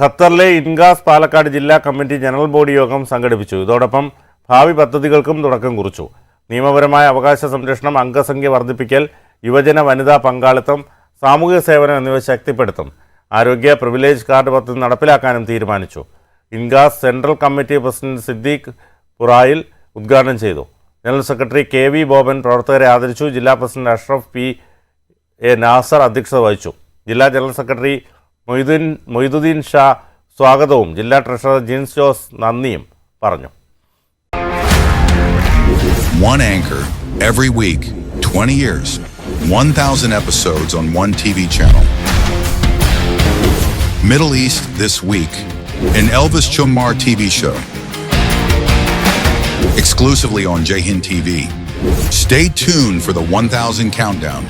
ഖത്തറിലെ ഇൻഗാസ് പാലക്കാട് ജില്ലാ committee general body യോഗം സംഘടിപ്പിച്ചു. ഇതോടൊപ്പം ഭാവി പദ്ധതികൾക്കും തുടക്കം കുറിച്ചു. നിയമപരമായ അവകാശ സംരക്ഷണം അംഗസംഖ്യ വർദ്ധിപ്പിക്കൽ യുവജന വനിതാ പങ്കാളിത്തം സാമൂഹിക സേവനം എന്നിവ ശക്തിപ്പെടുത്തും. ആരോഗ്യ പ്രിവിലേജ് കാർഡ് പദ്ധതി നടപ്പിലാക്കാനും തീരുമാനിച്ചു. ഇൻഗാസ് central committee president Siddique Purayil ഉദ്ഘാടനം ചെയ്തു. General secretary K V Boban പ്രവർത്തകരെ ആദരിച്ചു. ജില്ലാ president Ashraf P A Nasar അധ്യക്ഷത വഹിച്ചു. ജില്ലാ ജനറൽ സെക്രട്ടറി മൊയ്തുദ്ദീൻ മൊയ്തുദ്ദീൻ ഷാ സ്വാഗതവും ജില്ലാ ട്രഷറർ ജിൻസ് ജോസ് നന്ദിയും പറഞ്ഞു One anchor every week, 20 years, 1,000 episodes on one TV channel. Middle East This Week, an Elvis Chumar TV show. Exclusively on Jahin TV. Stay tuned for the 1,000 countdown.